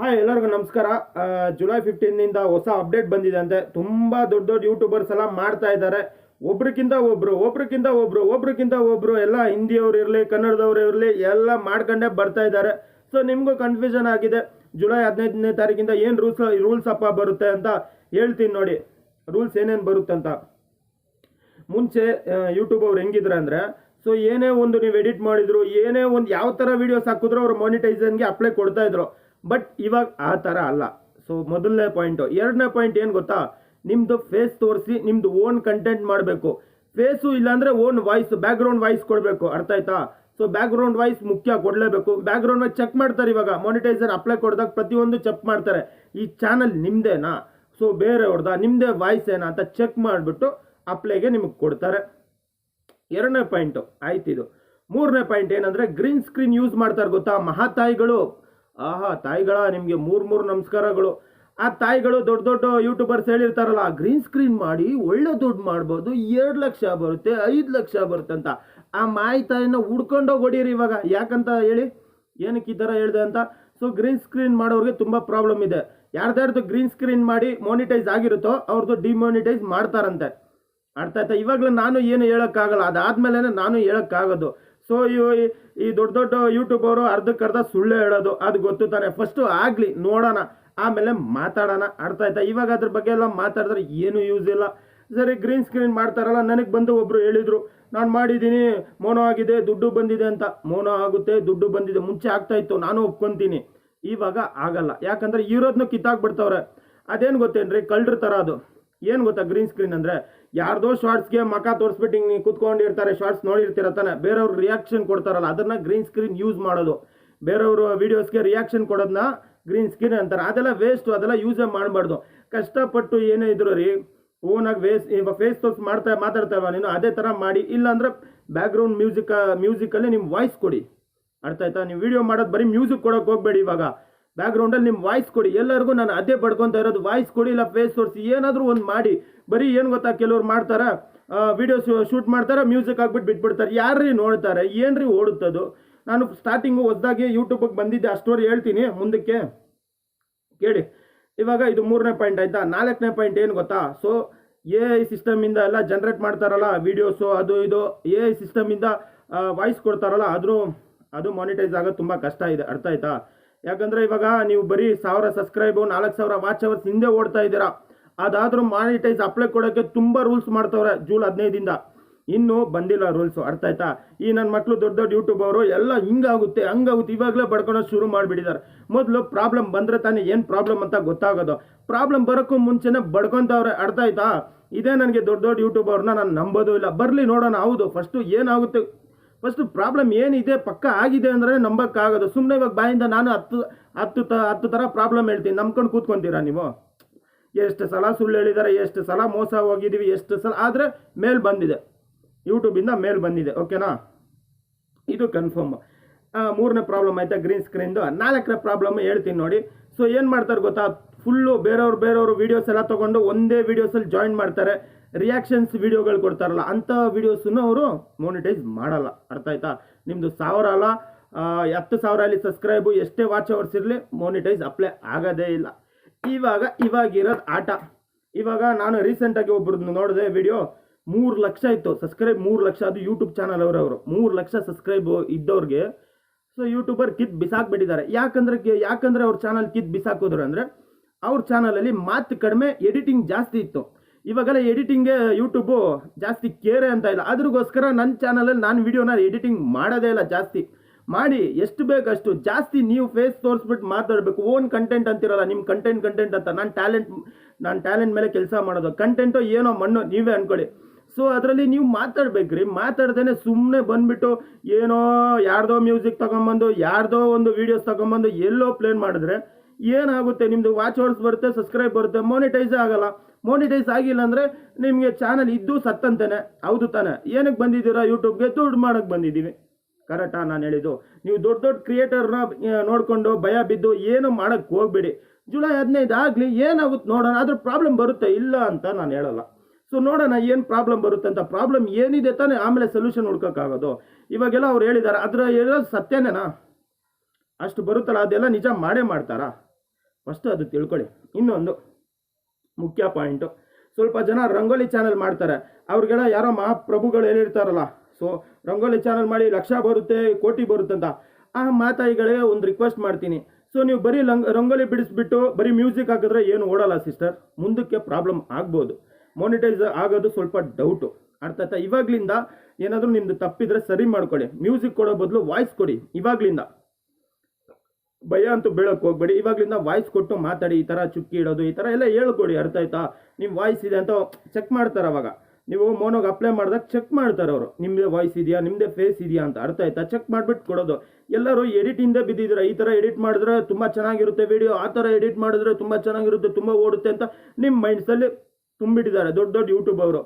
Hi, ಎಲ್ಲರಿಗೂ ನಮಸ್ಕಾರ. July ಫಿಫ್ಟೀನಿಂದ ಹೊಸ ಅಪ್ಡೇಟ್ ಬಂದಿದೆ ಅಂತೆ. ತುಂಬ ದೊಡ್ಡ ದೊಡ್ಡ ಯೂಟ್ಯೂಬರ್ಸ್ ಎಲ್ಲ ಮಾಡ್ತಾ ಇದ್ದಾರೆ. ಒಬ್ರಿಗಿಂತ ಒಬ್ರು ಒಬ್ರಿಗಿಂತ ಒಬ್ರು ಒಬ್ರಿಗಿಂತ ಒಬ್ರು, ಎಲ್ಲ ಹಿಂದಿಯವ್ರು ಇರಲಿ, ಕನ್ನಡದವ್ರು ಇರಲಿ, ಎಲ್ಲ ಮಾಡ್ಕೊಂಡೇ ಬರ್ತಾ ಇದ್ದಾರೆ. ಸೊ ನಿಮಗೂ ಕನ್ಫ್ಯೂಷನ್ ಆಗಿದೆ. ಜುಲೈ ಹದಿನೈದನೇ ತಾರೀಕಿಂದ ಏನು ರೂಲ್ಸ್ ರೂಲ್ಸ್ ಅಪ್ಪ ಬರುತ್ತೆ ಅಂತ ಹೇಳ್ತೀನಿ ನೋಡಿ. ರೂಲ್ಸ್ ಏನೇನು ಅಂತ. ಮುಂಚೆ ಯೂಟ್ಯೂಬ್ ಅವ್ರು ಹೆಂಗಿದ್ರು ಅಂದರೆ ಸೊ ಏನೇ ಒಂದು ನೀವು ಎಡಿಟ್ ಮಾಡಿದ್ರು, ಏನೇ ಒಂದು ಯಾವ ಥರ ವೀಡಿಯೋಸ್ ಹಾಕಿದ್ರು ಅವ್ರು ಮಾನಿಟೈಸನ್ಗೆ ಅಪ್ಲೈ ಕೊಡ್ತಾ ಇದ್ರು. ಬಟ್ ಇವಾಗ ಆ ಥರ ಅಲ್ಲ. ಸೊ ಮೊದಲನೇ ಪಾಯಿಂಟು ಎರಡನೇ ಪಾಯಿಂಟ್ ಏನು ಗೊತ್ತಾ? ನಿಮ್ಮದು ಫೇಸ್ ತೋರಿಸಿ ನಿಮ್ಮದು ಓನ್ ಕಂಟೆಂಟ್ ಮಾಡಬೇಕು. ಫೇಸು ಇಲ್ಲಾಂದರೆ ಓನ್ ವಾಯ್ಸ್ ಬ್ಯಾಕ್ಗ್ರೌಂಡ್ ವಾಯ್ಸ್ ಕೊಡಬೇಕು. ಅರ್ಥ ಆಯ್ತಾ? ಸೊ ಬ್ಯಾಕ್ಗ್ರೌಂಡ್ ವಾಯ್ಸ್ ಮುಖ್ಯ ಕೊಡಲೇಬೇಕು. ಬ್ಯಾಕ್ಗ್ರೌಂಡ್ ವಾಯ್ಸ್ ಚೆಕ್ ಮಾಡ್ತಾರೆ ಇವಾಗ. ಮಾನಿಟೈಸರ್ ಅಪ್ಲೈ ಕೊಡಿದಾಗ ಪ್ರತಿಯೊಂದು ಚೆಕ್ ಮಾಡ್ತಾರೆ. ಈ ಚಾನಲ್ ನಿಮ್ಮದೇನಾ ಸೊ ಬೇರೆಯವ್ರದ್ದ ನಿಮ್ಮದೇ ವಾಯ್ಸ್ ಏನಾ ಅಂತ ಚೆಕ್ ಮಾಡಿಬಿಟ್ಟು ಅಪ್ಲೈಗೆ ನಿಮಗೆ ಕೊಡ್ತಾರೆ. ಎರಡನೇ ಪಾಯಿಂಟು ಇದು. ಮೂರನೇ ಪಾಯಿಂಟ್ ಏನಂದರೆ ಗ್ರೀನ್ ಸ್ಕ್ರೀನ್ ಯೂಸ್ ಮಾಡ್ತಾರೆ ಗೊತ್ತಾ? ಮಹಾತಾಯಿಗಳು. ಆಹಾ, ತಾಯಿಗಳ ನಿಮಗೆ ಮೂರು ಮೂರು ನಮಸ್ಕಾರಗಳು. ಆ ತಾಯಿಗಳು ದೊಡ್ಡ ದೊಡ್ಡ ಯೂಟ್ಯೂಬರ್ಸ್ ಹೇಳಿರ್ತಾರಲ್ಲ ಗ್ರೀನ್ ಸ್ಕ್ರೀನ್ ಮಾಡಿ ಒಳ್ಳೆ ದುಡ್ಡು ಮಾಡ್ಬೋದು, ಎರಡು ಲಕ್ಷ ಬರುತ್ತೆ, ಐದು ಲಕ್ಷ ಬರುತ್ತೆ ಅಂತ. ಆ ಮಾಯಿ ತಾಯಿನ ಹುಡ್ಕೊಂಡೋಗಿ ಹೊಡೀರಿ ಇವಾಗ. ಯಾಕಂತ ಹೇಳಿ? ಏನಕ್ಕೆ ಈ ಥರ ಹೇಳಿದೆ ಅಂತ? ಸೊ ಗ್ರೀನ್ ಸ್ಕ್ರೀನ್ ಮಾಡೋರಿಗೆ ತುಂಬ ಪ್ರಾಬ್ಲಮ್ ಇದೆ. ಯಾರ್ದಾರ್ದು ಗ್ರೀನ್ ಸ್ಕ್ರೀನ್ ಮಾಡಿ ಮೋನಿಟೈಸ್ ಆಗಿರುತ್ತೋ ಅವ್ರದ್ದು ಡಿಮೋನಿಟೈಸ್ ಮಾಡ್ತಾರಂತೆ. ಅರ್ಥ ಆಯ್ತಾ? ಇವಾಗಲೂ ನಾನು ಏನು ಹೇಳೋಕ್ಕಾಗಲ್ಲ. ಅದಾದಮೇಲೆ ನಾನು ಹೇಳೋಕ್ಕಾಗೋದು. ಸೊ ಈ ದೊಡ್ಡ ದೊಡ್ಡ ಯೂಟ್ಯೂಬ್ ಅವರು ಅರ್ಧಕ್ಕರ್ಧ ಸುಳ್ಳು ಹೇಳೋದು, ಅದು ಗೊತ್ತು ತಾನೆ. ಫಸ್ಟು ಆಗಲಿ, ನೋಡೋಣ. ಆಮೇಲೆ ಮಾತಾಡೋಣ. ಅರ್ಥ ಆಯ್ತಾ? ಇವಾಗ ಅದ್ರ ಬಗ್ಗೆ ಎಲ್ಲ ಮಾತಾಡಿದ್ರೆ ಏನು ಯೂಸ್ ಇಲ್ಲ. ಸರಿ ಗ್ರೀನ್ ಸ್ಕ್ರೀನ್ ಮಾಡ್ತಾರಲ್ಲ, ನನಗೆ ಬಂದು ಒಬ್ಬರು ಹೇಳಿದ್ರು, ನಾನು ಮಾಡಿದ್ದೀನಿ, ಮೋನೋ ಆಗಿದೆ, ದುಡ್ಡು ಬಂದಿದೆ ಅಂತ. ಮೋನೋ ಆಗುತ್ತೆ, ದುಡ್ಡು ಬಂದಿದೆ, ಮುಂಚೆ ಆಗ್ತಾ ಇತ್ತು, ನಾನು ಒಪ್ಕೊಂತೀನಿ. ಇವಾಗ ಆಗಲ್ಲ. ಯಾಕಂದ್ರೆ ಇರೋದನ್ನ ಕಿತ್ತಾಕ್ಬಿಡ್ತವ್ರೆ. ಅದೇನು ಗೊತ್ತೇನ್ರಿ? ಕಳ್ಳರ ಥರ ಅದು. ಏನು ಗೊತ್ತಾ ಗ್ರೀನ್ ಸ್ಕ್ರೀನ್ ಅಂದರೆ? ಯಾರ್ದೋ ಶಾರ್ಟ್ಸ್ಗೆ ಮಖ ತೋರಿಸ್ಬಿಟ್ಟು ಹಿಂಗೆ ಕುತ್ಕೊಂಡಿರ್ತಾರೆ ಶಾರ್ಟ್ಸ್ ನೋಡಿರ್ತೀರ ತಾನೆ? ಬೇರೆಯವ್ರು ರಿಯಾಕ್ಷನ್ ಕೊಡ್ತಾರಲ್ಲ, ಅದನ್ನ ಗ್ರೀನ್ ಸ್ಕ್ರೀನ್ ಯೂಸ್ ಮಾಡೋದು. ಬೇರೆಯವರು ವೀಡಿಯೋಸ್ಗೆ ರಿಯಾಕ್ಷನ್ ಕೊಡೋದನ್ನ ಗ್ರೀನ್ ಸ್ಕ್ರೀನ್ ಅಂತಾರೆ. ಅದೆಲ್ಲ ವೇಸ್ಟು ಅದೆಲ್ಲ ಯೂಸೇ ಮಾಡಬಾರ್ದು. ಕಷ್ಟಪಟ್ಟು ಏನೇ ಇದ್ರು ರೀ ಓನಾಗಿ ವೇಸ್ ಇವಾಗ ಫೇಸ್ ತೋರ್ಸ್ ಮಾಡ್ತಾ ಮಾತಾಡ್ತಾವ ನೀನು, ಅದೇ ಥರ ಮಾಡಿ. ಇಲ್ಲಾಂದ್ರೆ ಬ್ಯಾಕ್ಗ್ರೌಂಡ್ ಮ್ಯೂಸಿಕ್ ಮ್ಯೂಸಿಕಲ್ಲಿ ನಿಮ್ಮ ವಾಯ್ಸ್ ಕೊಡಿ. ಅರ್ಥ ಆಯ್ತಾ? ನೀವು ವಿಡಿಯೋ ಮಾಡೋದು ಬರೀ ಮ್ಯೂಸಿಕ್ ಕೊಡೋಕೆ ಹೋಗಬೇಡಿ ಇವಾಗ. ಬ್ಯಾಕ್ಗ್ರೌಂಡಲ್ಲಿ ನಿಮ್ಮ ವಾಯ್ಸ್ ಕೊಡಿ. ಎಲ್ಲರಿಗೂ ನಾನು ಅದೇ ಪಡ್ಕೊತಾ ಇರೋದು. ವಾಯ್ಸ್ ಕೊಡಿ ಇಲ್ಲ ಫೇಸ್ ತೋರಿಸಿ. ಏನಾದರೂ ಒಂದು ಮಾಡಿ. ಬರೀ ಏನು ಗೊತ್ತಾ ಕೆಲವ್ರು ಮಾಡ್ತಾರೆ? ವಿಡಿಯೋಸ್ ಶೂಟ್ ಮಾಡ್ತಾರೆ ಮ್ಯೂಸಿಕ್ ಹಾಕ್ಬಿಟ್ಟು ಬಿಟ್ಬಿಡ್ತಾರೆ. ಯಾರ್ರೀ ನೋಡ್ತಾರೆ? ಏನ್ರಿ ಓಡುತ್ತದು? ನಾನು ಸ್ಟಾರ್ಟಿಂಗು ಹೊಸ್ದಾಗಿ ಯೂಟ್ಯೂಬಿಗೆ ಬಂದಿದ್ದೆ. ಆ ಸ್ಟೋರಿ ಹೇಳ್ತೀನಿ ಮುಂದಕ್ಕೆ. ಕೇಳಿ. ಇವಾಗ ಇದು ಮೂರನೇ ಪಾಯಿಂಟ್ ಆಯ್ತಾ? ನಾಲ್ಕನೇ ಪಾಯಿಂಟ್ ಏನು ಗೊತ್ತಾ? ಸೊ ಎ ಐ ಸಿಸ್ಟಮಿಂದ ಎಲ್ಲ ಜನ್ರೇಟ್ ಮಾಡ್ತಾರಲ್ಲ ವೀಡಿಯೋಸು ಅದು ಇದು. ಎ ಐ ಸಿಸ್ಟಮಿಂದ ವಾಯ್ಸ್ ಕೊಡ್ತಾರಲ್ಲ, ಆದರೂ ಅದು ಮಾನಿಟೈಸ್ ಆಗೋದು ತುಂಬ ಕಷ್ಟ ಇದೆ. ಅರ್ಥ ಆಯ್ತಾ? ಯಾಕಂದರೆ ಇವಾಗ ನೀವು ಬರೀ ಸಾವಿರ ಸಬ್ಸ್ಕ್ರೈಬು ನಾಲ್ಕು ಸಾವಿರ ವಾಚ್ ಅವರ್ಸ್ ಹಿಂದೆ ಓಡ್ತಾ ಇದ್ದೀರಾ. ಅದಾದರೂ ಮಾನಿಟೈಸ್ ಅಪ್ಲೈ ಕೊಡೋಕ್ಕೆ ತುಂಬ ರೂಲ್ಸ್ ಮಾಡ್ತವ್ರೆ ಜೂನ್ ಹದಿನೈದಿಂದ ಇನ್ನೂ ಬಂದಿಲ್ಲ ರೂಲ್ಸು ಅರ್ಥ ಆಯ್ತಾ? ಈ ನನ್ನ ಮಕ್ಕಳು ದೊಡ್ಡ ದೊಡ್ಡ ಯೂಟ್ಯೂಬ್ ಅವರು, ಎಲ್ಲ ಹಿಂಗಾಗುತ್ತೆ ಹಂಗಾಗುತ್ತೆ ಇವಾಗಲೇ ಬಡ್ಕೊಳೋ ಶುರು ಮಾಡಿಬಿಟ್ಟಿದ್ದಾರೆ. ಮೊದಲು ಪ್ರಾಬ್ಲಮ್ ಬಂದರೆ ತಾನೇ ಏನು ಪ್ರಾಬ್ಲಮ್ ಅಂತ ಗೊತ್ತಾಗೋದು. ಪ್ರಾಬ್ಲಮ್ ಬರೋಕ್ಕೂ ಮುಂಚೆನೇ ಬಡ್ಕೊತವ್ರೆ, ಅರ್ಥ ಆಯ್ತಾ? ಇದೇ ನನಗೆ ದೊಡ್ಡ ದೊಡ್ಡ ಯೂಟ್ಯೂಬ್ ಅವ್ರನ್ನ ನಾನು ನಂಬೋದು ಇಲ್ಲ. ಬರಲಿ ನೋಡೋಣ, ಹೌದು ಫಸ್ಟು ಏನಾಗುತ್ತೆ ಫಸ್ಟು ಪ್ರಾಬ್ಲಮ್ ಏನಿದೆ, ಪಕ್ಕ ಆಗಿದೆ ಅಂದರೆ ನಂಬಕ್ಕಾಗೋದು. ಸುಮ್ಮನೆ ಇವಾಗ ಬಾಯಿಂದ ನಾನು ಹತ್ತು ಹತ್ತು ತ, ಹತ್ತು ಥರ ಪ್ರಾಬ್ಲಮ್ ಹೇಳ್ತೀನಿ. ನಂಬ್ಕೊಂಡು ಕೂತ್ಕೊಂತೀರಾ ನೀವು? ಎಷ್ಟು ಸಲ ಸುಳ್ಳು ಹೇಳಿದ್ದಾರೆ ಎಷ್ಟು ಸಲ ಮೋಸ ಹೋಗಿದ್ದೀವಿ, ಎಷ್ಟು ಸಲ, ಆದರೆ ಮೇಲ್ ಬಂದಿದೆ. ಯೂಟ್ಯೂಬಿಂದ ಮೇಲ್ ಬಂದಿದೆ ಓಕೆನಾ ಇದು ಕನ್ಫರ್ಮ್ ಮೂರನೇ ಪ್ರಾಬ್ಲಮ್ ಆಯಿತಾ ಗ್ರೀನ್ ಸ್ಕ್ರೀನ್ದು ನಾಲ್ಕನೇ ಪ್ರಾಬ್ಲಮ್ ಹೇಳ್ತೀನಿ ನೋಡಿ. ಸೊ ಏನು ಮಾಡ್ತಾರೆ ಗೊತ್ತಾ? ಫುಲ್ಲು ಬೇರೆಯವ್ರು, ಬೇರೆಯವರು ವೀಡಿಯೋಸ್ ಎಲ್ಲ ತೊಗೊಂಡು ಒಂದೇ ವೀಡಿಯೋಸಲ್ಲಿ ಜಾಯಿನ್ ಮಾಡ್ತಾರೆ. ರಿಯಾಕ್ಷನ್ಸ್ ವಿಡಿಯೋಗಳು ಕೊಡ್ತಾರಲ್ಲ ಅಂಥ ವೀಡಿಯೋಸನ್ನು ಅವರು ಮೋನಿಟೈಸ್ ಮಾಡಲ್ಲ. ಅರ್ಥ ಆಯ್ತಾ? ನಿಮ್ಮದು ಸಾವಿರ ಅಲ್ಲ ಹತ್ತು ಸಾವಿರ ಅಲ್ಲಿ ಸಬ್ಸ್ಕ್ರೈಬು ಎಷ್ಟೇ ವಾಚ್ ಅವರ್ಸ್ ಇರಲಿ ಮೋನಿಟೈಸ್ ಅಪ್ಲೈ ಆಗೋದೇ ಇಲ್ಲ. ಇವಾಗ ಇವಾಗಿರೋದು ಆಟ. ಇವಾಗ ನಾನು ರೀಸೆಂಟಾಗಿ ಒಬ್ರದ್ದು ನೋಡಿದೆ ವಿಡಿಯೋ ಮೂರು ಲಕ್ಷ ಇತ್ತು. ಸಬ್ಸ್ಕ್ರೈಬ್ ಮೂರು ಲಕ್ಷ, ಅದು ಯೂಟ್ಯೂಬ್ ಚಾನಲ್ ಅವರವರು ಮೂರು ಲಕ್ಷ ಸಬ್ಸ್ಕ್ರೈಬ್ ಇದ್ದವ್ರಿಗೆ ಸೊ ಯೂಟ್ಯೂಬರ್ ಕಿತ್ ಬಿಸಾಕ್ಬಿಟ್ಟಿದ್ದಾರೆ ಯಾಕಂದ್ರೆ ಯಾಕಂದ್ರೆ ಅವ್ರ ಚಾನಲ್ ಕಿತ್ ಬಿಸಾಕೋದ್ರು ಅಂದರೆ, ಅವ್ರ ಚಾನಲಲ್ಲಿ ಮಾತು ಕಡಿಮೆ ಎಡಿಟಿಂಗ್ ಜಾಸ್ತಿ ಇತ್ತು. ಇವಾಗೆಲ್ಲ ಎಡಿಟಿಂಗ್ಗೆ ಯೂಟ್ಯೂಬು ಜಾಸ್ತಿ ಕೇರೆ ಅಂತ ಇಲ್ಲ. ಅದ್ರಗೋಸ್ಕರ ನನ್ನ ಚಾನಲಲ್ಲಿ ನಾನು ವೀಡಿಯೋನ ಎಡಿಟಿಂಗ್ ಮಾಡೋದೇ ಇಲ್ಲ ಜಾಸ್ತಿ. ಮಾಡಿ, ಎಷ್ಟು ಬೇಕಷ್ಟು ಜಾಸ್ತಿ ನೀವು ಫೇಸ್ ತೋರಿಸ್ಬಿಟ್ಟು ಮಾತಾಡಬೇಕು. ಓನ್ ಕಂಟೆಂಟ್ ಅಂತಿರಲ್ಲ ನಿಮ್ಮ ಕಂಟೆಂಟ್ ಕಂಟೆಂಟ್ ಅಂತ. ನಾನು ಟ್ಯಾಲೆಂಟ್ ನಾನು ಟ್ಯಾಲೆಂಟ್ ಮೇಲೆ ಕೆಲಸ ಮಾಡೋದು. ಕಂಟೆಂಟು ಏನೋ ಮಣ್ಣು, ನೀವೇ ಅಂದ್ಕೊಳ್ಳಿ ಸೊ ಅದರಲ್ಲಿ ನೀವು ಮಾತಾಡ್ಬೇಕ್ರಿ. ಮಾತಾಡ್ದೇ ಸುಮ್ಮನೆ ಬಂದುಬಿಟ್ಟು ಏನೋ ಯಾರ್ದೋ ಮ್ಯೂಸಿಕ್ ತೊಗೊಂಬಂದು, ಯಾರ್ದೋ ಒಂದು ವೀಡಿಯೋಸ್ ತೊಗೊಂಬಂದು ಎಲ್ಲೋ ಪ್ಲೇನ್ ಮಾಡಿದ್ರೆ ಏನಾಗುತ್ತೆ? ನಿಮ್ಮದು ವಾಚ್ ಅವರ್ಸ್ ಬರುತ್ತೆ ಸಬ್ಸ್ಕ್ರೈಬ್ ಬರುತ್ತೆ ಮೋನಿಟೈಸೇ ಆಗಲ್ಲ. ಮಾನಿಟೈಸ್ ಆಗಿಲ್ಲ ಅಂದರೆ ನಿಮಗೆ ಚಾನಲ್ ಇದ್ದು ಸತ್ತಂತೇನೆ. ಹೌದು ತಾನೆ. ಏನಕ್ಕೆ ಬಂದಿದ್ದೀರಾ ಯೂಟ್ಯೂಬ್ಗೆ ದುಡ್ಡು ಮಾಡೋಕ್ಕೆ ಬಂದಿದ್ದೀವಿ. ಕರೆಕ್ಟಾ ನಾನು ಹೇಳಿದ್ದು. ನೀವು ದೊಡ್ಡ ದೊಡ್ಡ ಕ್ರಿಯೇಟರ್ನ ನೋಡಿಕೊಂಡು ಭಯ ಬಿದ್ದು ಏನು ಮಾಡೋಕ್ಕೆ ಹೋಗ್ಬೇಡಿ. ಜುಲೈ ಹದಿನೈದು ಆಗಲಿ, ಏನಾಗುತ್ತೆ ನೋಡೋಣ. ಅದ್ರ ಪ್ರಾಬ್ಲಮ್ ಬರುತ್ತೆ, ಇಲ್ಲ ಅಂತ ನಾನು ಹೇಳಲ್ಲ. ಸೊ ನೋಡೋಣ ಏನು ಪ್ರಾಬ್ಲಮ್ ಬರುತ್ತೆ ಅಂತ. ಪ್ರಾಬ್ಲಮ್ ಏನಿದೆ ತಾನೇ, ಆಮೇಲೆ ಸೊಲ್ಯೂಷನ್ ಹುಡ್ಕೋಕ್ಕಾಗೋದು. ಇವಾಗೆಲ್ಲ ಅವ್ರು ಹೇಳಿದ್ದಾರೆ ಅದರ ಇರೋದು ಸತ್ಯನೇನಾ? ಅಷ್ಟು ಬರುತ್ತಲ್ಲ, ಅದೆಲ್ಲ ನಿಜ ಮಾಡೇ ಮಾಡ್ತಾರಾ? ಫಸ್ಟ್ ಅದು ತಿಳ್ಕೊಳ್ಳಿ. ಇನ್ನೊಂದು. ಮುಖ್ಯ ಪಾಯಿಂಟು. ಸ್ವಲ್ಪ ಜನ ರಂಗೋಲಿ ಚಾನಲ್ ಮಾಡ್ತಾರೆ. ಅವ್ರಿಗೆಲ್ಲ ಯಾರೋ ಮಹಾಪ್ರಭುಗಳು ಹೇಳಿರ್ತಾರಲ್ಲ, ಸೊ, ರಂಗೋಲಿ ಚಾನಲ್ ಮಾಡಿ ಲಕ್ಷ ಬರುತ್ತೆ, ಕೋಟಿ ಬರುತ್ತೆ ಅಂತ. ಆ ಮಾತಾಯಿಗಳಿಗೆ ಒಂದು ರಿಕ್ವೆಸ್ಟ್ ಮಾಡ್ತೀನಿ. ಸೊ, ನೀವು ಬರೀ ಲಂಗ್, ರಂಗೋಲಿ ಬಿಡಿಸ್ಬಿಟ್ಟು ಬರೀ ಮ್ಯೂಸಿಕ್ ಹಾಕಿದ್ರೆ ಏನು ಓಡಲ್ಲ, ಸಿಸ್ಟರ್? ಮುಂದಕ್ಕೆ ಪ್ರಾಬ್ಲಮ್ ಆಗ್ಬೋದು. ಮೋನಿಟೈಸ್ ಆಗೋದು ಸ್ವಲ್ಪ ಡೌಟು ಅರ್ಥ ಆಯ್ತಾ? ಇವಾಗ್ಲಿಂದ ಏನಾದರೂ ನಿಮ್ದು ತಪ್ಪಿದ್ರೆ ಸರಿ ಮಾಡ್ಕೊಳ್ಳಿ. ಮ್ಯೂಸಿಕ್ ಕೊಡೋ ಬದಲು ವಾಯ್ಸ್ ಕೊಡಿ. ಇವಾಗ್ಲಿಂದ. ಭಯ ಅಂತೂ ಬೀಳಕ್ಕೆ ಹೋಗ್ಬೇಡಿ. ಇವಾಗಲಿಂದ ವಾಯ್ಸ್ ಕೊಟ್ಟು ಮಾತಾಡಿ, ಈ ಥರ ಚುಕ್ಕಿ ಇಡೋದು, ಈ ಥರ ಎಲ್ಲ ಹೇಳ್ಕೊಡಿ, ಅರ್ಥ ಆಯ್ತಾ? ನಿಮ್ಮ ವಾಯ್ಸ್ ಇದೆ ಅಂತ ಚೆಕ್ ಮಾಡ್ತಾರೆ ಅವಾಗ. ನೀವು ಮೋನೋಗೆ ಅಪ್ಲೈ ಮಾಡಿದಾಗ ಚೆಕ್ ಮಾಡ್ತಾರೆ ಅವರು. ನಿಮ್ಮದೇ ವಾಯ್ಸ್ ಇದೆಯಾ ನಿಮ್ಮದೇ ಫೇಸ್ ಇದೆಯಾ ಅಂತ ಅರ್ಥ ಆಯ್ತಾ? ಚೆಕ್ ಮಾಡಿಬಿಟ್ಟು ಕೊಡೋದು. ಎಲ್ಲರೂ ಎಡಿಟಿಂದ ಬಿದ್ದಿದ್ರೆ ಈ ಥರ ಎಡಿಟ್ ಮಾಡಿದ್ರೆ ತುಂಬ ಚೆನ್ನಾಗಿರುತ್ತೆ ವಿಡಿಯೋ ಆ ಥರ ಎಡಿಟ್ ಮಾಡಿದ್ರೆ ತುಂಬ ಚೆನ್ನಾಗಿರುತ್ತೆ, ತುಂಬ ಓಡುತ್ತೆ ಅಂತ ನಿಮ್ಮ ಮೈಂಡ್ಸಲ್ಲಿ ತುಂಬಿಟ್ಟಿದ್ದಾರೆ ದೊಡ್ಡ ದೊಡ್ಡ ಯೂಟ್ಯೂಬ್ ಅವರು.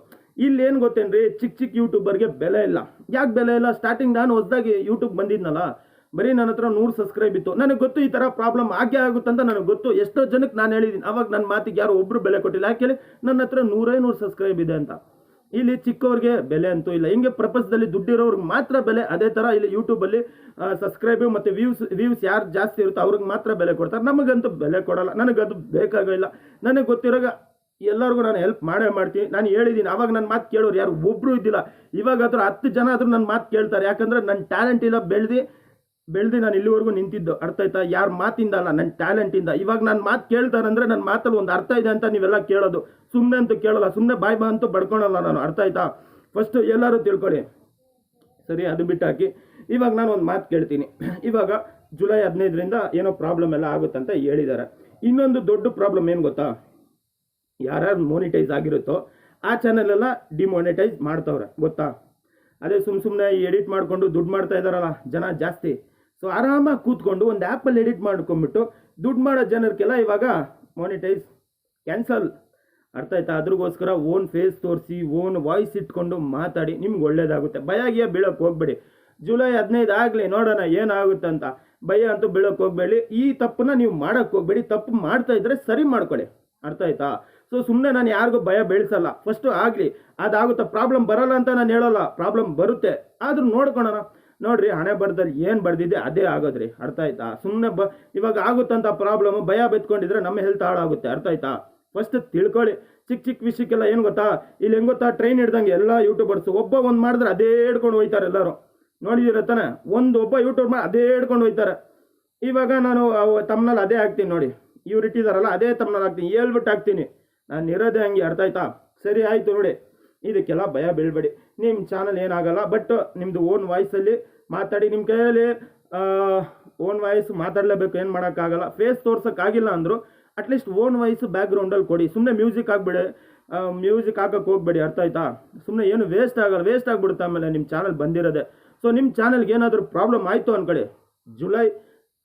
ಇಲ್ಲೇನು ಗೊತ್ತೇನ್ರಿ? ಚಿಕ್ಕ ಚಿಕ್ಕ ಯೂಟ್ಯೂಬರ್ಗೆ ಬೆಲೆ ಇಲ್ಲ. ಯಾಕೆ ಬೆಲೆ ಇಲ್ಲ? ಸ್ಟಾರ್ಟಿಂಗ್ ನಾನು ಹೊಸದಾಗಿ ಯೂಟ್ಯೂಬ್ ಬಂದಿದ್ನಲ್ಲ. ಬರೀ ನನ್ನ ಹತ್ರ ನೂರು ಸಬ್ಸ್ಕ್ರೈಬ್ ಇತ್ತು. ನನಗೆ ಗೊತ್ತು ಈ ಥರ ಪ್ರಾಬ್ಲಮ್ ಆಗೇ ಆಗುತ್ತಂತ ನನಗೆ ಗೊತ್ತು. ಎಷ್ಟೋ ಜನಕ್ಕೆ ನಾನು ಹೇಳಿದ್ದೀನಿ ಅವಾಗ ನನ್ನ ಮಾತಿಗೆ ಯಾರು ಒಬ್ಬರು ಬೆಲೆ ಕೊಟ್ಟಿಲ್ಲ. ಯಾಕೆ ನನ್ನ ಹತ್ರ ನೂರೇ ನೂರು ಸಬ್ಸ್ಕ್ರೈಬ್ ಇದೆ ಅಂತ. ಇಲ್ಲಿ ಚಿಕ್ಕವ್ರಿಗೆ ಬೆಲೆ ಅಂತೂ ಇಲ್ಲ. ಹಿಂಗೆ ಪ್ರಪಂಚದಲ್ಲಿ ದುಡ್ಡಿರೋರ್ಗೆ ಮಾತ್ರ ಬೆಲೆ ಅದೇ ಥರ ಇಲ್ಲಿ ಯೂಟ್ಯೂಬಲ್ಲಿ ಸಬ್ಸ್ಕ್ರೈಬ್ ಮತ್ತು ವ್ಯೂಸ್ ವ್ಯೂಸ್ ಯಾರು ಜಾಸ್ತಿ ಇರುತ್ತೋ ಅವ್ರಿಗೆ ಮಾತ್ರ ಬೆಲೆ ಕೊಡ್ತಾರೆ. ನಮಗಂತೂ ಬೆಲೆ ಕೊಡಲ್ಲ. ನನಗದು ಬೇಕಾಗಿಲ್ಲ. ನನಗೆ ಗೊತ್ತಿರೋಗ ಎಲ್ಲರಿಗೂ ನಾನು ಹೆಲ್ಪ್ ಮಾಡೇ ಮಾಡ್ತೀನಿ. ನಾನು ಹೇಳಿದ್ದೀನಿ ಅವಾಗ ನನ್ನ ಮಾತು ಕೇಳೋರು ಯಾರು? ಒಬ್ಬರು ಇದ್ದಿಲ್ಲ. ಇವಾಗ ಹತ್ರ ಹತ್ತು ಜನ ಆದರೂ ನನ್ನ ಮಾತು ಕೇಳ್ತಾರೆ. ಯಾಕಂದ್ರೆ ನನ್ನ ಟ್ಯಾಲೆಂಟ್ ಇಲ್ಲ, ಬೆಳೆದು ಬೆಳೆದು ನಾನು ಇಲ್ಲಿವರೆಗೂ ನಿಂತಿದ್ದು. ಅರ್ಥ ಆಯ್ತಾ? ಯಾರ ಮಾತಿಂದ ಅಲ್ಲ ನನ್ನ ಟ್ಯಾಲೆಂಟಿಂದ ಇವಾಗ ನಾನು ಮಾತು ಕೇಳ್ತಾರಂದ್ರೆ ನನ್ನ ಮಾತಲ್ಲಿ ಒಂದು ಅರ್ಥ ಇದೆ ಅಂತ ನೀವೆಲ್ಲ ಕೇಳೋದು. ಸುಮ್ಮನೆ ಅಂತೂ ಕೇಳಲ್ಲ ಸುಮ್ಮನೆ ಬಾಯ್ ಬಾ ಅಂತೂ ಬಡ್ಕೊಳಲ್ಲ ನಾನು. ಅರ್ಥ ಆಯ್ತಾ? ಫಸ್ಟು ಎಲ್ಲರೂ ತಿಳ್ಕೊಳ್ಳಿ ಸರಿ, ಅದು ಬಿಟ್ಟು ಹಾಕಿ ಇವಾಗ ನಾನು ಒಂದು ಮಾತು ಕೇಳ್ತೀನಿ. ಇವಾಗ ಜುಲೈ ಹದಿನೈದರಿಂದ ಏನೋ ಪ್ರಾಬ್ಲಮ್ ಎಲ್ಲ ಆಗುತ್ತಂತ ಹೇಳಿದ್ದಾರೆ. ಇನ್ನೊಂದು ದೊಡ್ಡ ಪ್ರಾಬ್ಲಮ್ ಏನು ಗೊತ್ತಾ? ಯಾರ್ಯಾರು ಮೋನಿಟೈಸ್ ಆಗಿರುತ್ತೋ ಆ ಚಾನಲೆಲ್ಲ ಡಿಮೋನಿಟೈಸ್ ಮಾಡ್ತವ್ರೆ. ಗೊತ್ತಾ? ಅದೇ ಸುಮ್ಮ ಸುಮ್ಮನೆ ಎಡಿಟ್ ಮಾಡಿಕೊಂಡು ದುಡ್ಡು ಮಾಡ್ತಾ ಇದ್ದಾರಲ್ಲ, ಜನ ಜಾಸ್ತಿ. ಸೊ ಆರಾಮಾಗಿ ಕೂತ್ಕೊಂಡು ಒಂದು ಆ್ಯಪಲ್ಲಿ ಎಡಿಟ್ ಮಾಡ್ಕೊಂಬಿಟ್ಟು ದುಡ್ಡು ಮಾಡೋ ಜನರಿಗೆಲ್ಲ ಇವಾಗ ಮಾನಿಟೈಸ್ ಕ್ಯಾನ್ಸಲ್ ಅರ್ಥ ಆಯ್ತಾ? ಅದ್ರಗೋಸ್ಕರ ಓನ್ ಫೇಸ್ ತೋರಿಸಿ ಓನ್ ವಾಯ್ಸ್ ಇಟ್ಕೊಂಡು ಮಾತಾಡಿ, ನಿಮ್ಗೆ ಒಳ್ಳೇದಾಗುತ್ತೆ. ಭಯ ಬೀಳಕ್ಕೆ ಹೋಗ್ಬೇಡಿ. ಜುಲೈ ಹದಿನೈದು ಆಗಲಿ ನೋಡೋಣ ಏನಾಗುತ್ತೆ ಅಂತ ಭಯ ಅಂತೂ ಬೀಳಕ್ಕೆ ಹೋಗ್ಬೇಡಿ. ಈ ತಪ್ಪನ್ನ ನೀವು ಮಾಡೋಕ್ಕೆ ಹೋಗ್ಬೇಡಿ. ತಪ್ಪು ಮಾಡ್ತಾ ಇದ್ರೆ ಸರಿ ಮಾಡ್ಕೊಳ್ಳಿ. ಅರ್ಥ ಆಯ್ತಾ? ಸೊ ಸುಮ್ಮನೆ ನಾನು ಯಾರಿಗೂ ಭಯ ಬೆಳೆಸಲ್ಲ. ಫಸ್ಟು ಆಗಲಿ. ಅದಾಗುತ್ತಾ? ಪ್ರಾಬ್ಲಮ್ ಬರಲ್ಲ ಅಂತ ನಾನು ಹೇಳೋಲ್ಲ. ಪ್ರಾಬ್ಲಮ್ ಬರುತ್ತೆ. ಆದರೂ ನೋಡ್ಕೊಳೋಣ. ನೋಡ್ರಿ ಹಣೆ ಬರದಲ್ಲಿ ಏನು ಬರ್ದಿದೆ ಅದೇ ಆಗೋದ್ರಿ. ಅರ್ಥ ಆಯ್ತಾ? ಸುಮ್ಮನೆ ಬ ಇವಾಗ ಆಗುತ್ತಂತ ಪ್ರಾಬ್ಲಮ್ ಭಯ ಬೆತ್ಕೊಂಡಿದ್ರೆ ನಮ್ಮ ಹೆಲ್ತ್ ಹಾಳಾಗುತ್ತೆ. ಅರ್ಥ ಆಯ್ತಾ? ಫಸ್ಟ್ ತಿಳ್ಕೊಳ್ಳಿ. ಚಿಕ್ಕ ಚಿಕ್ಕ ವಿಷಯಕ್ಕೆಲ್ಲ ಏನು ಗೊತ್ತಾ? ಇಲ್ಲಿ ಹೆಂಗ್ ಗೊತ್ತಾ? ಟ್ರೈನ್ ಹಿಡ್ದಂಗೆ ಎಲ್ಲ ಯೂಟ್ಯೂಬರ್ಸ್ ಒಬ್ಬ ಒಂದು ಮಾಡಿದ್ರೆ ಅದೇ ಹಿಡ್ಕೊಂಡು ಹೋಯ್ತಾರೆ ಎಲ್ಲರೂ. ನೋಡಿದಿರ ತಾನೆ? ಒಂದು ಒಬ್ಬ ಯೂಟ್ಯೂಬ್ ಮಾಡಿ ಅದೇ ಹಿಡ್ಕೊಂಡು ಹೋಯ್ತಾರೆ. ಇವಾಗ ನಾನು ತಮ್ಮನಲ್ಲಿ ಅದೇ ಹಾಕ್ತೀನಿ ನೋಡಿ. ಇವ್ರು ಇಟ್ಟಿದಾರಲ್ಲ, ಅದೇ ತಮ್ಮನಲ್ಲಿ ಹಾಕ್ತೀನಿ. ಹೇಳ್ಬಿಟ್ಟು ಹಾಕ್ತೀನಿ. ನಾನು ಇರೋದೇ ಹಂಗೆ, ಅರ್ಥ ಆಯ್ತಾ? ಸರಿ ಆಯಿತು ನೋಡಿ. ಇದಕ್ಕೆಲ್ಲ ಭಯ ಬೀಳ್ಬೇಡಿ. ನಿಮ್ಮ ಚಾನಲ್ ಏನಾಗಲ್ಲ ಬಟ್ ನಿಮ್ಮದು ಓನ್ ವಾಯ್ಸಲ್ಲಿ ಮಾತಾಡಿ ನಿಮ್ಮ ಕೈಯಲ್ಲಿ ಓನ್ ವಾಯ್ಸ್ ಮಾತಾಡಲೇಬೇಕು, ಏನು ಮಾಡೋಕ್ಕಾಗಲ್ಲ. ಫೇಸ್ ತೋರ್ಸೋಕ್ಕಾಗಿಲ್ಲ ಅಂದರು ಅಟ್ಲೀಸ್ಟ್ ಓನ್ ವಾಯ್ಸ್ ಬ್ಯಾಕ್ಗ್ರೌಂಡಲ್ಲಿ ಕೊಡಿ. ಸುಮ್ಮನೆ ಮ್ಯೂಸಿಕ್ ಹಾಕ್ಬಿಡಿ. ಮ್ಯೂಸಿಕ್ ಹಾಕಕ್ಕೆ ಹೋಗ್ಬೇಡಿ, ಅರ್ಥ ಆಯ್ತಾ? ಸುಮ್ಮನೆ ಏನು ವೇಸ್ಟ್ ಆಗಲ್ಲ ವೇಸ್ಟ್ ಆಗಿಬಿಡುತ್ತೆ ಆಮೇಲೆ ನಿಮ್ಮ ಚಾನಲ್ ಬಂದಿರೋದೆ. ಸೊ ನಿಮ್ಮ ಚಾನಲ್ಗೆ ಏನಾದರೂ ಪ್ರಾಬ್ಲಮ್ ಆಯಿತು ಅಂದ್ಕೊಳ್ಳಿ ಜುಲೈ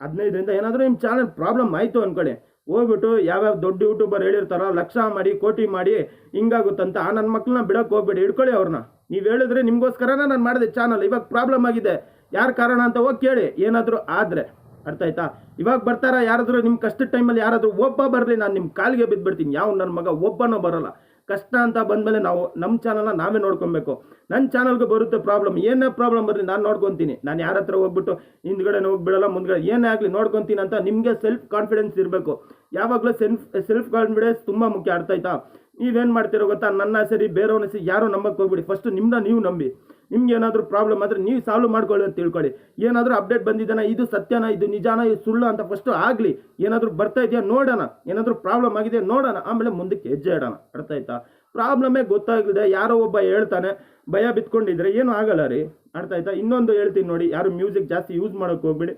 ಹದಿನೈದರಿಂದ ಏನಾದರೂ ನಿಮ್ಮ ಚಾನಲ್ ಪ್ರಾಬ್ಲಮ್ ಆಯಿತು ಅಂದ್ಕೊಳ್ಳಿ ಹೋಗ್ಬಿಟ್ಟು ಯಾವ್ಯಾವ ದೊಡ್ಡ ಯೂಟ್ಯೂಬರ್ ಹೇಳಿರ್ತಾರೋ, ಲಕ್ಷ ಮಾಡಿ, ಕೋಟಿ ಮಾಡಿ, ಹಿಂಗಾಗುತ್ತಂತ ಆ ನನ್ನ ಮಕ್ಕಳನ್ನ ಬಿಡೋಕ್ಕೆ ಹೋಗ್ಬೇಡಿ ಹಿಡ್ಕೊಳ್ಳಿ ಅವ್ರನ್ನ. ನೀವು ಹೇಳಿದ್ರೆ ನಿಮಗೋಸ್ಕರನೇ ನಾನು ಮಾಡಿದೆ ಚಾನಲ್ ಇವಾಗ ಪ್ರಾಬ್ಲಮ್ ಆಗಿದೆ. ಯಾರು ಕಾರಣ ಅಂತ ಹೋಗಿ ಕೇಳಿ. ಏನಾದರೂ ಆದರೆ. ಅರ್ಥ ಆಯ್ತಾ? ಇವಾಗ ಬರ್ತಾರ ಯಾರಾದರೂ ನಿಮ್ಮ ಕಷ್ಟದ ಟೈಮಲ್ಲಿ ಯಾರಾದರೂ ಒಬ್ಬ ಬರಲಿ, ನಾನು ನಿಮ್ಮ ಕಾಲಿಗೆ ಬಿದ್ದುಬಿಡ್ತೀನಿ ಯಾವ ನನ್ನ ಮಗ ಒಬ್ಬನೂ ಬರಲ್ಲ. ಕಷ್ಟ ಅಂತ ಬಂದಮೇಲೆ ನಾವು ನಮ್ಮ ಚಾನಲ್ನ ನಾವೇ ನೋಡ್ಕೊಬೇಕು. ನನ್ನ ಚಾನಲ್ಗೆ ಬರುತ್ತೆ ಪ್ರಾಬ್ಲಮ್ ಏನೇ ಪ್ರಾಬ್ಲಮ್ ಬರಲಿ ನಾನು ನೋಡ್ಕೊತೀನಿ. ನಾನು ಯಾರ ಹತ್ರ ಹೋಗ್ಬಿಟ್ಟು ಹಿಂದ್ಗಡೆ ಹೋಗ್ಬಿಡಲ್ಲ ಮುಂದ್ಗಡೆ ಏನೇ ಆಗಲಿ ನೋಡ್ಕೊತೀನಿ ಅಂತ ನಿಮಗೆ ಸೆಲ್ಫ್ ಕಾನ್ಫಿಡೆನ್ಸ್ ಇರಬೇಕು. ಯಾವಾಗಲೂ ಸೆಲ್ಫ್ ಸೆಲ್ಫ್ ಕಾನ್ಫಿಡೆನ್ಸ್ ತುಂಬ ಮುಖ್ಯ. ಅರ್ಥ ಆಯ್ತಾ? ನೀವೇನು ಮಾಡ್ತೀರೋ ಗೊತ್ತಾ? ನನ್ನ ಸರಿ ಬೇರೆಯವ್ರನ್ನ ಸರಿ ಯಾರೋ ನಂಬಕ್ಕೆ ಹೋಗ್ಬಿಡಿ. ಫಸ್ಟ್ ನಿಮ್ಮನ್ನ ನೀವು ನಂಬಿ. ನಿಮ್ಗೆ ಏನಾದರೂ ಪ್ರಾಬ್ಲಮ್ ಆದರೆ ನೀವು ಸಾಲ್ವ್ ಮಾಡ್ಕೊಳ್ಳಿ ಅಂತ ತಿಳ್ಕೊಳ್ಳಿ. ಏನಾದರೂ ಅಪ್ಡೇಟ್ ಬಂದಿದ್ದಾನ ಇದು ಸತ್ಯನ? ಇದು ನಿಜಾನ? ಇದು ಸುಳ್ಳು ಅಂತ ಫಸ್ಟು ಆಗಲಿ. ಏನಾದರೂ ಬರ್ತಾ ಇದೆಯಾ? ನೋಡೋಣ. ಏನಾದರೂ ಪ್ರಾಬ್ಲಮ್ ಆಗಿದೆ ನೋಡೋಣ. ಆಮೇಲೆ ಮುಂದಕ್ಕೆ ಹೆಜ್ಜೆ ಇಡೋಣ ಅರ್ಥ ಆಯ್ತಾ? ಪ್ರಾಬ್ಲಮ್ಮೇ ಗೊತ್ತಾಗಲಿದೆ. ಯಾರೋ ಒಬ್ಬ ಹೇಳ್ತಾನೆ. ಭಯ ಬಿತ್ಕೊಂಡಿದ್ರೆ ಏನೂ ಆಗಲ್ಲ ರೀ. ಅರ್ಥ ಆಯ್ತಾ? ಇನ್ನೊಂದು ಹೇಳ್ತೀನಿ ನೋಡಿ. ಯಾರು ಮ್ಯೂಸಿಕ್ ಜಾಸ್ತಿ ಯೂಸ್ ಮಾಡೋಕ್ಕೆ ಹೋಗ್ಬಿಡಿ.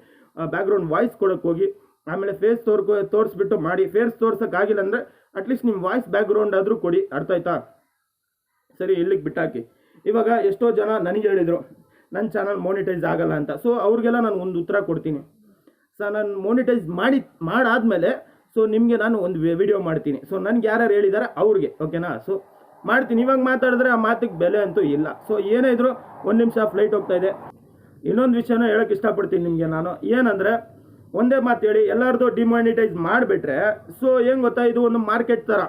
ಬ್ಯಾಕ್ಗ್ರೌಂಡ್ ವಾಯ್ಸ್ ಕೊಡೋಕ್ಕೆ ಹೋಗಿ. ಆಮೇಲೆ ಫೇಸ್ ತೋರ್ಕೊ ತೋರಿಸ್ಬಿಟ್ಟು ಮಾಡಿ. ಫೇಸ್ ತೋರ್ಸೋಕ್ಕಾಗಿಲ್ಲ ಅಂದರೆ ಅಟ್ಲೀಸ್ಟ್ ನಿಮ್ಮ ವಾಯ್ಸ್ ಬ್ಯಾಕ್ಗ್ರೌಂಡ್ ಆದರೂ ಕೊಡಿ ಅರ್ಥ ಆಯ್ತಾ ಸರಿ, ಇಲ್ಲಿಗೆ ಬಿಟ್ಟಾಕಿ. ಇವಾಗ ಎಷ್ಟೋ ಜನ ನನಗೆ ಹೇಳಿದರು ನನ್ನ ಚಾನಲ್ ಮೋನಿಟೈಸ್ ಆಗಲ್ಲ ಅಂತ. ಸೊ ಅವ್ರಿಗೆಲ್ಲ ನಾನು ಒಂದು ಉತ್ತರ ಕೊಡ್ತೀನಿ. ಸರ್ ನಾನು ಮೋನಿಟೈಸ್ ಮಾಡಿ, ಮಾಡಾದ್ಮೇಲೆ ಸೊ ನಿಮಗೆ ನಾನು ಒಂದು ವಿಡಿಯೋ ಮಾಡ್ತೀನಿ. ಸೊ ನನಗೆ ಯಾರ್ಯಾರು ಹೇಳಿದಾರೆ ಅವ್ರಿಗೆ ಓಕೆನಾ ಸೊ ಮಾಡ್ತೀನಿ. ಇವಾಗ ಮಾತಾಡಿದ್ರೆ ಆ ಮಾತಿಗೆ ಬೆಲೆ ಅಂತೂ ಇಲ್ಲ. ಸೊ ಏನೇ ಇದ್ರು ಒಂದು ನಿಮಿಷ ಫ್ಲೈಟ್ ಹೋಗ್ತಾ ಇದೆ. ಇನ್ನೊಂದು ವಿಷಯನ ಹೇಳೋಕೆ ಇಷ್ಟಪಡ್ತೀನಿ ನಿಮಗೆ ನಾನು. ಏನಂದರೆ ಒಂದೇ ಮಾತು ಹೇಳಿ, ಎಲ್ಲರದು ಡಿಮಾನಿಟೈಸ್ ಮಾಡಿಬಿಟ್ರೆ ಸೊ ಏನು ಗೊತ್ತಾ, ಇದು ಒಂದು ಮಾರ್ಕೆಟ್ ಥರ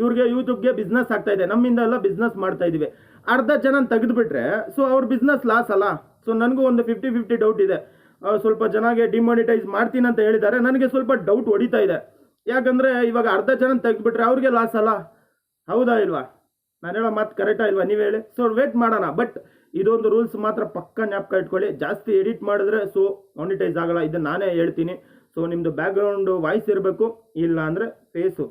ಇವ್ರಿಗೆ ಯೂಟ್ಯೂಬ್ಗೆ ಬಿಸ್ನೆಸ್ ಆಗ್ತಾ ಇದೆ, ನಮ್ಮಿಂದ ಎಲ್ಲ ಬಿಸ್ನೆಸ್ ಮಾಡ್ತಾ ಇದೀವಿ. ಅರ್ಧ ಜನ ತೆಗೆದುಬಿಟ್ರೆ ಸೊ ಅವ್ರ ಬಿಸ್ನೆಸ್ ಲಾಸ್ ಅಲ್ಲ. ಸೊ ನನಗೂ ಒಂದು ಫಿಫ್ಟಿ ಫಿಫ್ಟಿ ಡೌಟ್ ಇದೆ ಸ್ವಲ್ಪ ಜನಗೆ ಡಿಮಾನಿಟೈಸ್ ಮಾಡ್ತೀನಿ ಅಂತ ಹೇಳಿದ್ದಾರೆ. ನನಗೆ ಸ್ವಲ್ಪ ಡೌಟ್ ಹೊಡಿತಾ ಇದೆ. ಯಾಕಂದರೆ ಇವಾಗ ಅರ್ಧ ಜನ ತೆಗೆದುಬಿಟ್ರೆ ಅವ್ರಿಗೆ ಲಾಸ್ ಅಲ್ಲ. ಹೌದಾ ಇಲ್ವಾ? ನಾನು ಹೇಳೋ ಮಾತು ಕರೆಕ್ಟಾ ಇಲ್ವಾ? ನೀವು ಹೇಳಿ. ಸೊ ವೇಟ್ ಮಾಡೋಣ. ಬಟ್ ಇದೊಂದು ರೂಲ್ಸ್ ಮಾತ್ರ ಪಕ್ಕ ಜ್ಞಾಪಕ ಇಟ್ಕೊಳ್ಳಿ. ಜಾಸ್ತಿ ಎಡಿಟ್ ಮಾಡಿದ್ರೆ ಸೊ ಮಾನಿಟೈಸ್ ಆಗಲ್ಲ. ಇದು ನಾನೇ ಹೇಳ್ತೀನಿ. ಸೊ ನಿಮ್ಮದು ಬ್ಯಾಕ್ಗ್ರೌಂಡು ವಾಯ್ಸ್ ಇರಬೇಕು. ಇಲ್ಲ ಅಂದರೆ ಫೇಸು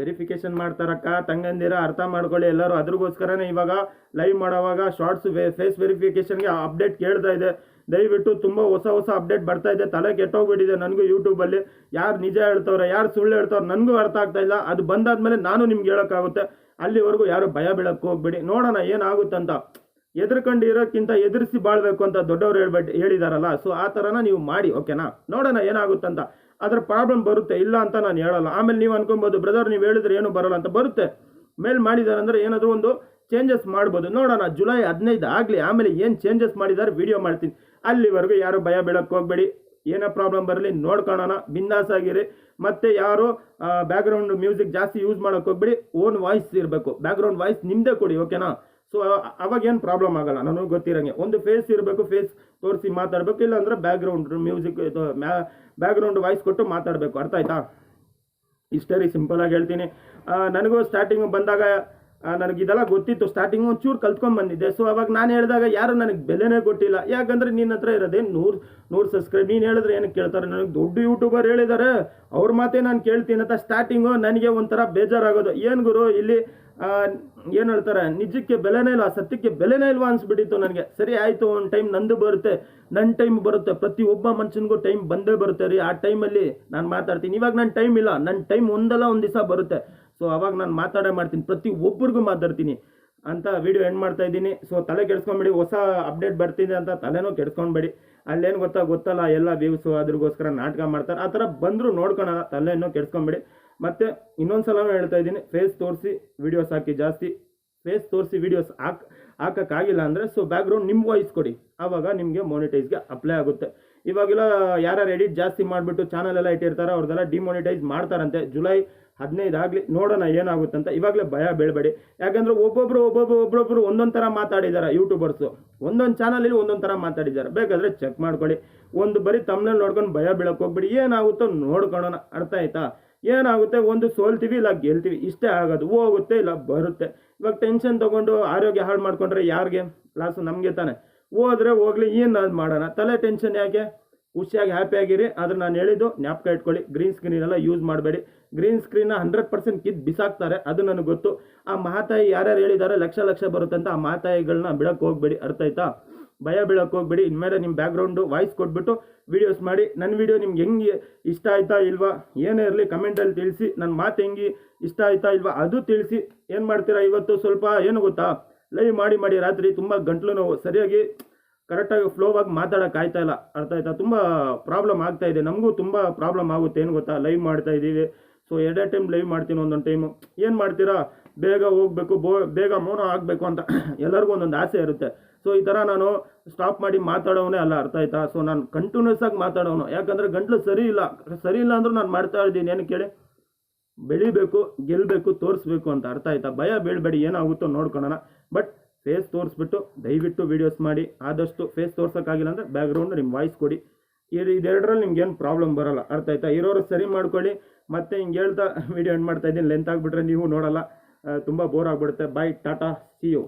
ವೆರಿಫಿಕೇಶನ್ ಮಾಡ್ತಾರಕ್ಕ ತಂಗಂದಿರ, ಅರ್ಥ ಮಾಡ್ಕೊಳ್ಳಿ ಎಲ್ಲರೂ. ಅದ್ರಿಗೋಸ್ಕರನೇ ಇವಾಗ ಲೈವ್ ಮಾಡೋವಾಗ ಶಾರ್ಟ್ಸ್ ಫೇಸ್ ವೆರಿಫಿಕೇಶನ್ಗೆ ಅಪ್ಡೇಟ್ ಕೇಳ್ತಾ ಇದೆ. ದಯವಿಟ್ಟು ತುಂಬ ಹೊಸ ಹೊಸ ಅಪ್ಡೇಟ್ ಬರ್ತಾ ಇದೆ. ತಲೆ ಕೆಟ್ಟೋಗ್ಬಿಟ್ಟಿದೆ ನನಗೂ ಯೂಟ್ಯೂಬಲ್ಲಿ ಯಾರು ನಿಜ ಹೇಳ್ತವ್ರೆ, ಯಾರು ಸುಳ್ಳು ಹೇಳ್ತವ್ರೆ ನನಗೂ ಅರ್ಥ ಆಗ್ತಾ ಇಲ್ಲ. ಅದು ಬಂದಾದ್ಮೇಲೆ ನಾನು ನಿಮ್ಗೆ ಹೇಳೋಕ್ಕಾಗುತ್ತೆ. ಅಲ್ಲಿವರೆಗೂ ಯಾರು ಭಯ ಬೀಳಕ್ಕೆ ಹೋಗ್ಬೇಡಿ. ನೋಡೋಣ ಏನಾಗುತ್ತಂತ. ಎದುರ್ಕೊಂಡು ಇರೋಕ್ಕಿಂತ ಎದುರಿಸಿ ಬಾಳ್ಬೇಕು ಅಂತ ದೊಡ್ಡವ್ರು ಹೇಳ್ಬಿಟ್ಟು ಹೇಳಿದಾರಲ್ಲ ಸೊ ಆ ಥರನ ನೀವು ಮಾಡಿ ಓಕೆನಾ ನೋಡೋಣ ಏನಾಗುತ್ತಂತ. ಅದ್ರ ಪ್ರಾಬ್ಲಮ್ ಬರುತ್ತೆ, ಇಲ್ಲ ಅಂತ ನಾನು ಹೇಳಲ್ಲ. ಆಮೇಲೆ ನೀವು ಅನ್ಕೊಬೋದು ಬ್ರದರ್ ನೀವು ಹೇಳಿದ್ರೆ ಏನು ಬರಲ್ಲ ಅಂತ ಬರುತ್ತೆ. ಮೇಲ್ ಮಾಡಿದ್ದಾರೆ ಅಂದರೆ ಏನಾದರೂ ಒಂದು ಚೇಂಜಸ್ ಮಾಡ್ಬೋದು. ನೋಡೋಣ ಜುಲೈ ಹದಿನೈದು ಆಗಲಿ, ಆಮೇಲೆ ಏನು ಚೇಂಜಸ್ ಮಾಡಿದ್ದಾರೆ ವಿಡಿಯೋ ಮಾಡ್ತೀನಿ. ಅಲ್ಲಿವರೆಗೂ ಯಾರು ಭಯ ಬೀಳಕ್ಕೆ ಹೋಗ್ಬೇಡಿ. ಏನೋ ಪ್ರಾಬ್ಲಮ್ ಬರಲಿ, ನೋಡ್ಕೊಳ್ಳೋಣ. ಬಿಂದಾಸ್ ಆಗಿರಿ. ಮತ್ತೆ ಯಾರು ಬ್ಯಾಕ್ಗ್ರೌಂಡ್ ಮ್ಯೂಸಿಕ್ ಜಾಸ್ತಿ ಯೂಸ್ ಮಾಡೋಕೆ ಹೋಗ್ಬೇಡಿ. ಓನ್ ವಾಯ್ಸ್ ಇರಬೇಕು. ಬ್ಯಾಕ್ಗ್ರೌಂಡ್ ವಾಯ್ಸ್ ನಿಮ್ಮದೇ ಕೊಡಿ ಓಕೆನಾ ಸೊ ಅವಾಗ ಏನು ಪ್ರಾಬ್ಲಮ್ ಆಗಲ್ಲ. ನನಗೆ ಗೊತ್ತಿರಂಗೆ. ಒಂದು ಫೇಸ್ ಇರಬೇಕು ಫೇಸ್ ತೋರಿಸಿ ಮಾತಾಡಬೇಕು, ಇಲ್ಲಾಂದ್ರೆ ಬ್ಯಾಕ್ಗ್ರೌಂಡ್ ಮ್ಯೂಸಿಕ್ ಇದು ಬ್ಯಾಕ್ಗ್ರೌಂಡ್ ವಾಯ್ಸ್ ಕೊಟ್ಟು ಮಾತಾಡಬೇಕು. ಅರ್ಥ ಆಯ್ತಾ? ಇಷ್ಟೇ ರೀ ಸಿಂಪಲಾಗಿ ಹೇಳ್ತೀನಿ. ನನಗೂ ಸ್ಟಾರ್ಟಿಂಗ್ ಬಂದಾಗ ನನಗೆ ಇದೆಲ್ಲ ಗೊತ್ತಿತ್ತು. ಸ್ಟಾರ್ಟಿಂಗ್ ಒಂಚೂರು ಕಲ್ತ್ಕೊಂಡ್ ಬಂದಿದ್ದೆ. ಸೊ ಅವಾಗ ನಾನು ಹೇಳಿದಾಗ ಯಾರು ನನಗೆ ಬೆಲೆನೇ ಕೊಟ್ಟಿಲ್ಲ. ಯಾಕಂದ್ರೆ ನಿನ್ನ ಹತ್ರ ಇರೋದೇ ನೂರು ನೂರು ಸಬ್ಸ್ಕ್ರೈಬ್ ನೀನು ಹೇಳಿದ್ರೆ ಏನಕ್ಕೆ ಕೇಳ್ತಾರೆ? ನನಗೆ ದೊಡ್ಡ ಯೂಟ್ಯೂಬರ್ ಹೇಳಿದ್ದಾರೆ ಅವ್ರ ಮಾತೇ ನಾನು ಕೇಳ್ತೀನಿ ಅಂತ ಸ್ಟಾರ್ಟಿಂಗು ನನಗೆ ಒಂಥರ ಬೇಜಾರಾಗೋದು. ಏನು ಗುರು ಇಲ್ಲಿ ಏನು ಹೇಳ್ತಾರೆ? ನಿಜಕ್ಕೆ ಬೆಲೆನೇ ಇಲ್ಲ, ಸತ್ಯಕ್ಕೆ ಬೆಲೆನೇ ಇಲ್ವಾ ಅನ್ಸ್ಬಿಟ್ಟಿತ್ತು ನನಗೆ. ಸರಿ ಆಯಿತು, ಒಂದು ಟೈಮ್ ನಂದು ಬರುತ್ತೆ ನನ್ನ ಟೈಮ್ ಬರುತ್ತೆ. ಪ್ರತಿ ಒಬ್ಬ ಮನುಷ್ಯನಿಗೂ ಟೈಮ್ ಬಂದೇ ಬರುತ್ತೆ ರೀ. ಆ ಟೈಮಲ್ಲಿ ನಾನು ಮಾತಾಡ್ತೀನಿ. ಇವಾಗ ನನ್ನ ಟೈಮ್ ಇಲ್ಲ ನನ್ನ ಟೈಮ್ ಒಂದಲ್ಲ, ಒಂದು ದಿವಸ ಬರುತ್ತೆ. ಸೊ ಅವಾಗ ನಾನು ಮಾತಾಡೇ ಮಾಡ್ತೀನಿ. ಪ್ರತಿ ಒಬ್ಬರಿಗೂ ಮಾತಾಡ್ತೀನಿ ಅಂತ ವಿಡಿಯೋ ಎಂಡ್ ಮಾಡ್ತಾ ಇದ್ದೀನಿ. ಸೊ ತಲೆ ಕೆಡ್ಸ್ಕೊಂಬೇಡಿ, ಹೊಸ ಅಪ್ಡೇಟ್ ಬರ್ತಿದೆ ಅಂತ ತಲೆನೂ ಕೆಡ್ಸ್ಕೊಂಬೇಡಿ ಅಲ್ಲೇನು ಗೊತ್ತಾ? ಗೊತ್ತಲ್ಲ, ಎಲ್ಲ ವ್ಯೂಸು ಅದ್ರಿಗೋಸ್ಕರ ನಾಟಕ ಮಾಡ್ತಾರೆ. ಆ ಥರ ಬಂದರೂ ನೋಡ್ಕೊಳಲ್ಲ, ತಲೆನೂ ಕೆಡ್ಸ್ಕೊಂಬೇಡಿ. ಮತ್ತೆ ಇನ್ನೊಂದು ಹೇಳ್ತಾ ಇದ್ದೀನಿ ಫೇಸ್ ತೋರಿಸಿ ವಿಡಿಯೋಸ್ ಹಾಕಿ ಜಾಸ್ತಿ. ಫೇಸ್ ತೋರಿಸಿ ವಿಡಿಯೋಸ್ ಹಾಕ್, ಹಾಕೋಕ್ಕಾಗಿಲ್ಲ ಅಂದರೆ ಸೊ ಬ್ಯಾಕ್ಗ್ರೌಂಡ್ ನಿಮ್ಮ ವಾಯ್ಸ್ ಕೊಡಿ. ಆವಾಗ ನಿಮಗೆ ಮೋನಿಟೈಸ್ಗೆ ಅಪ್ಲೈ ಆಗುತ್ತೆ. ಇವಾಗೆಲ್ಲ ಯಾರ್ಯಾರು ಎಡಿಟ್ ಜಾಸ್ತಿ ಮಾಡಿಬಿಟ್ಟು ಚಾನಲ್ ಎಲ್ಲ ಇಟ್ಟಿರ್ತಾರೆ ಅವ್ರದ್ದೆಲ್ಲ ಡಿಮೋನಿಟೈಸ್ ಮಾಡ್ತಾರಂತೆ. ಜುಲೈ ಹದಿನೈದು ಆಗಲಿ ನೋಡೋಣ ಏನಾಗುತ್ತಂತ ಇವಾಗಲೇ ಭಯ ಬೀಳಬೇಡಿ. ಯಾಕಂದ್ರೆ ಒಬ್ಬೊಬ್ರು ಒಬ್ಬೊಬ್ಬರು ಒಬ್ಬೊಬ್ಬರು ಒಂದೊಂದು ಥರ ಮಾತಾಡಿದ್ದಾರೆ ಯೂಟ್ಯೂಬರ್ಸು ಒಂದೊಂದು ಚಾನಲಲ್ಲಿ ಒಂದೊಂದು ಥರ ಮಾತಾಡಿದ್ದಾರೆ ಬೇಕಾದರೆ ಚೆಕ್ ಮಾಡ್ಕೊಳ್ಳಿ. ಒಂದು ಬರೀ ತಮ್ಮನಲ್ಲಿ ನೋಡ್ಕೊಂಡು ಭಯ ಬೀಳಕ್ಕೆ ಹೋಗ್ಬಿಡಿ. ಏನಾಗುತ್ತೋ ನೋಡ್ಕೊಳ್ಳೋಣ. ಅರ್ಥ ಆಯ್ತಾ? ಏನಾಗುತ್ತೆ? ಒಂದು ಸೋಲ್ತೀವಿ, ಇಲ್ಲ ಗೆಲ್ತೀವಿ. ಇಷ್ಟೇ ಆಗೋದು. ಹೋಗುತ್ತೆ, ಇಲ್ಲ ಬರುತ್ತೆ. ಇವಾಗ ಟೆನ್ಷನ್ ತೊಗೊಂಡು ಆರೋಗ್ಯ ಹಾಳು ಮಾಡ್ಕೊಂಡ್ರೆ ಯಾರಿಗೆ? ಲಾಸು ನಮಗೆ ತಾನೆ. ಹೋದರೆ ಹೋಗ್ಲಿ, ಏನು ಅದು ಮಾಡೋಣ? ತಲೆ ಟೆನ್ಷನ್ ಯಾಕೆ? ಖುಷಿಯಾಗಿ ಹ್ಯಾಪಿಯಾಗಿರಿ ಆದ್ರೆ ನಾನು ಹೇಳಿದ್ದು ಜ್ಞಾಪಕ ಇಟ್ಕೊಳ್ಳಿ. ಗ್ರೀನ್ ಸ್ಕ್ರೀನ್ ಎಲ್ಲ ಯೂಸ್ ಮಾಡಬೇಡಿ. ಗ್ರೀನ್ ಸ್ಕ್ರೀನ್ನ ಹಂಡ್ರೆಡ್ ಪರ್ಸೆಂಟ್ ಕಿದ್ದು ಬಿಸಾಕ್ತಾರೆ. ಅದು ನನಗೆ ಗೊತ್ತು. ಆ ಮಹಾತಾಯಿ ಯಾರ್ಯಾರು ಹೇಳಿದ್ದಾರೆ ಲಕ್ಷ ಲಕ್ಷ ಬರುತ್ತೆ ಅಂತ ಆ ಮಹಾತಾಯಿಗಳನ್ನ ಬಿಡಕ್ಕೆ ಹೋಗಬೇಡಿ. ಅರ್ಥ ಆಯ್ತಾ? ಭಯ ಬೀಳಕ್ಕೆ ಹೋಗ್ಬೇಡಿ. ಇನ್ಮೇಲೆ ನಿಮ್ಮ ಬ್ಯಾಕ್ಗ್ರೌಂಡು ವಾಯ್ಸ್ ಕೊಟ್ಬಿಟ್ಟು ವೀಡಿಯೋಸ್ ಮಾಡಿ. ನನ್ನ ವೀಡಿಯೋ ನಿಮ್ಗೆ ಹೆಂಗೆ ಇಷ್ಟ ಆಯ್ತಾ ಇಲ್ವಾ? ಏನೇ ಇರಲಿ ಕಮೆಂಟಲ್ಲಿ ತಿಳಿಸಿ. ನನ್ನ ಮಾತು ಹೆಂಗೆ ಇಷ್ಟ ಆಯ್ತಾ ಇಲ್ವಾ ಅದು ತಿಳಿಸಿ. ಏನು ಮಾಡ್ತೀರಾ ಇವತ್ತು? ಸ್ವಲ್ಪ ಏನು ಗೊತ್ತಾ? ಲೈವ್ ಮಾಡಿ ಮಾಡಿ ರಾತ್ರಿ ತುಂಬ ಗಂಟ್ಲು ನೋವು. ಸರಿಯಾಗಿ ಕರೆಕ್ಟಾಗಿ ಫ್ಲೋವಾಗಿ ಮಾತಾಡೋಕೆ ಆಯ್ತಾ ಇಲ್ಲ. ಅರ್ಥ ಆಯ್ತಾ? ತುಂಬ ಪ್ರಾಬ್ಲಮ್ ಆಗ್ತಾ ಇದೆ. ನಮಗೂ ತುಂಬ ಪ್ರಾಬ್ಲಮ್ ಆಗುತ್ತೆ. ಏನು ಗೊತ್ತಾ? ಲೈವ್ ಮಾಡ್ತಾ ಇದ್ದೀವಿ. ಸೊ ಎರಡೇ ಟೈಮ್ ಲೈವ್ ಮಾಡ್ತೀನಿ ಒಂದೊಂದು ಟೈಮು ಏನು ಮಾಡ್ತೀರಾ? ಬೇಗ ಹೋಗಬೇಕು ಬೇಗ ಮೌನ ಆಗಬೇಕು ಅಂತ ಎಲ್ಲರಿಗೂ ಒಂದೊಂದು ಆಸೆ ಇರುತ್ತೆ. ಸೊ ಈ ಥರ ನಾನು ಸ್ಟಾಪ್ ಮಾಡಿ ಮಾತಾಡೋನೇ ಅಲ್ಲ, ಅರ್ಥ ಆಯ್ತಾ? ಸೊ ನಾನು ಕಂಟಿನ್ಯೂಸ್ ಆಗಿ ಮಾತಾಡೋನು ಯಾಕಂದರೆ ಗಂಟ್ಲು ಸರಿ ಇಲ್ಲ. ಸರಿ ಇಲ್ಲ ಅಂದರೂ ನಾನು ಮಾಡ್ತಾ ಇದ್ದೀನಿ. ಏನು ಕೇಳಿ? ಬೆಳಿಬೇಕು ಗೆಲ್ಲಬೇಕು ತೋರಿಸ್ಬೇಕು ಅಂತ ಅರ್ಥ ಆಯ್ತಾ? ಭಯ ಬೀಳಬೇಡಿ, ಏನಾಗುತ್ತೋ ನೋಡ್ಕೊಳ್ಳೋಣ. ಬಟ್ ಫೇಸ್ ತೋರಿಸ್ಬಿಟ್ಟು ದಯವಿಟ್ಟು ವೀಡಿಯೋಸ್ ಮಾಡಿ. ಆದಷ್ಟು ಫೇಸ್ ತೋರ್ಸೋಕ್ಕಾಗಿಲ್ಲ ಅಂದರೆ ಬ್ಯಾಕ್ಗ್ರೌಂಡ್ ನಿಮ್ಮ ವಾಯ್ಸ್ ಕೊಡಿ. ಇದು ಇದೆರಡರಲ್ಲಿ ನಿಮ್ಗೆ ಏನು ಪ್ರಾಬ್ಲಮ್ ಬರಲ್ಲ, ಅರ್ಥ ಆಯ್ತಾ? ಇರೋರು ಸರಿ ಮಾಡ್ಕೊಳ್ಳಿ. ಮತ್ತೆ ಹಿಂಗೆ ಹೇಳ್ತಾ ವೀಡಿಯೋ ಎಂಡ್ ಮಾಡ್ತಾ ಇದ್ದೀನಿ. ಲೆಂತ್ ಆಗಿಬಿಟ್ರೆ ನೀವು ನೋಡಲ್ಲ. ತುಂಬ ಬೋರ್ ಆಗಿಬಿಡುತ್ತೆ. ಬಾಯ್ ಟಾಟಾ ಸಿ ಯು